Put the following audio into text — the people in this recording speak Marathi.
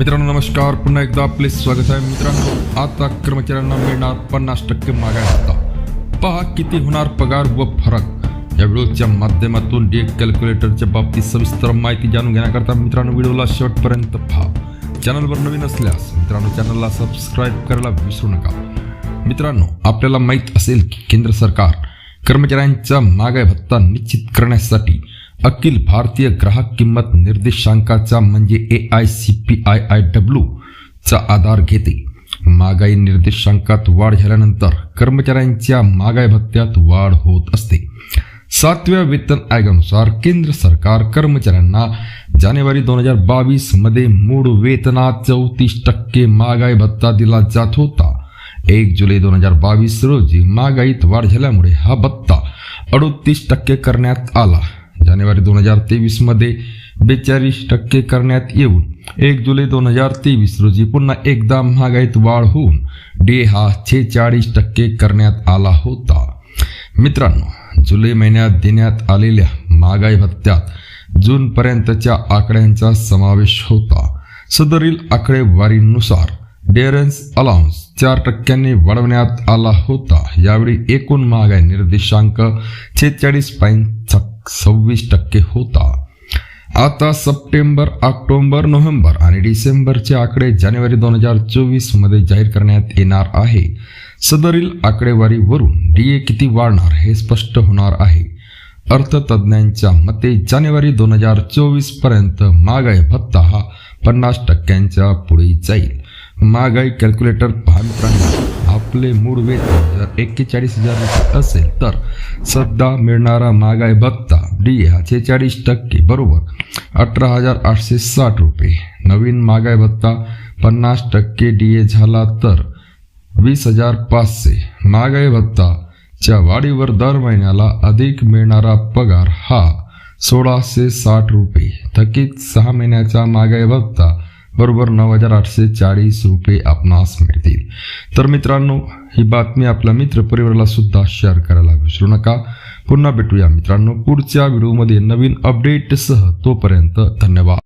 मित्रांनो नमस्कार. पुन्हा एकदा आपले स्वागत आहे. मित्रांनो आता कर्मचाऱ्यांना मिळणार पन्नास टक्के मागाय हप्ता. पहा किती होणार पगार व फरक. या व्हिडिओच्या माध्यमातून डे कॅल्क्युलेटरच्या बाबतीत सविस्तर माहिती जाणून घेण्याकरता मित्रांनो व्हिडिओला शेवटपर्यंत पहा. चॅनलवर नवीन असल्यास मित्रांनो चॅनलला सबस्क्राईब करायला विसरू नका. मित्रांनो आपल्याला माहीत असेल की केंद्र सरकार कर्मचाऱ्यांचा मागाय भत्ता निश्चित करण्यासाठी अखिल भारतीय ग्राहक किंमत निर्देशांकाचा म्हणजे A I C P I I W चा आधार घेते. महागाई निर्देशांकात वाढ झाल्यानंतर कर्मचाऱ्यांच्या महागाई भत्त्यात वाढ होत असते. सातव्या वेतन आयोगानुसार केंद्र सरकार कर्मचाऱ्यांना जानेवारी दोन हजार बावीसमध्ये मूळ वेतनात चौतीस टक्के महागाई भत्ता दिला जात होता. एक जुलै दोन हजार बावीस रोजी महागाईत वाढ झाल्यामुळे हा भत्ता अडोतीस टक्के करण्यात आला. जानेवारी दोन हजार तेवीसमध्ये बेचाळीस टक्के करण्यात येऊन एक जुलै दोन हजार तेवीस रोजी पुन्हा एकदा महागाईत वाढ होऊन डे हा छेचाळीस टक्के करण्यात आला होता. मित्रांनो जुलै महिन्यात देण्यात आलेल्या महागाई भत्त्यात जूनपर्यंतच्या आकड्यांचा समावेश होता. सदरील आकडेवारीनुसार डेअरन्स अलाउन्स चार टक्क्यांनी वाढवण्यात आला होता. यावेळी एकूण महागाई निर्देशांक छेचाळीस पॉईंट सव्वीस टक्के होता. आता सप्टेंबर ऑक्टोबर नोव्हेंबर आणि डिसेंबरचे आकडे जानेवारी दोन हजार चोवीसमध्ये जाहीर करण्यात येणार आहे. सदरील आकडेवारीवरून डीए किती वाढणार हे स्पष्ट होणार आहे. अर्थतज्ज्ञांच्या मते जानेवारी दोन हजार चोवीसपर्यंत महागाई भत्ता हा पन्नास टक्क्यांच्या पुढे जाईल. महागाई कॅल्क्युलेटर पाहत मित्रांनो आपले मूळ वेतन जर एक्केचाळीस हजार रुपये असेल तर सध्या मिळणारा महागाई भत्ता डी हा छेचाळीस टक्के बरोबर. अठरा हजार आठशे साठ रुपये. नवीन महागाई भत्ता पन्नास टक्के डी ए झाला तर वीस हजार पाचशे. महागाई भत्ताच्या वाढीवर दर महिन्याला अधिक मिळणारा पगार हा सोळाशे साठ रुपये. थकीत सहा महिन्याचा महागाई भत्ता बरोबर नऊ हजार आठशे चाळीस रुपये आपणास मिळतील. तर मित्रांनो ही बातमी आपल्या मित्र परिवाराला सुद्धा शेअर करायला विसरू नका. पुन्हा भेटूया मित्रांनो पुढच्या व्हिडिओमध्ये. नवीन अपडेटसह तोपर्यंत धन्यवाद.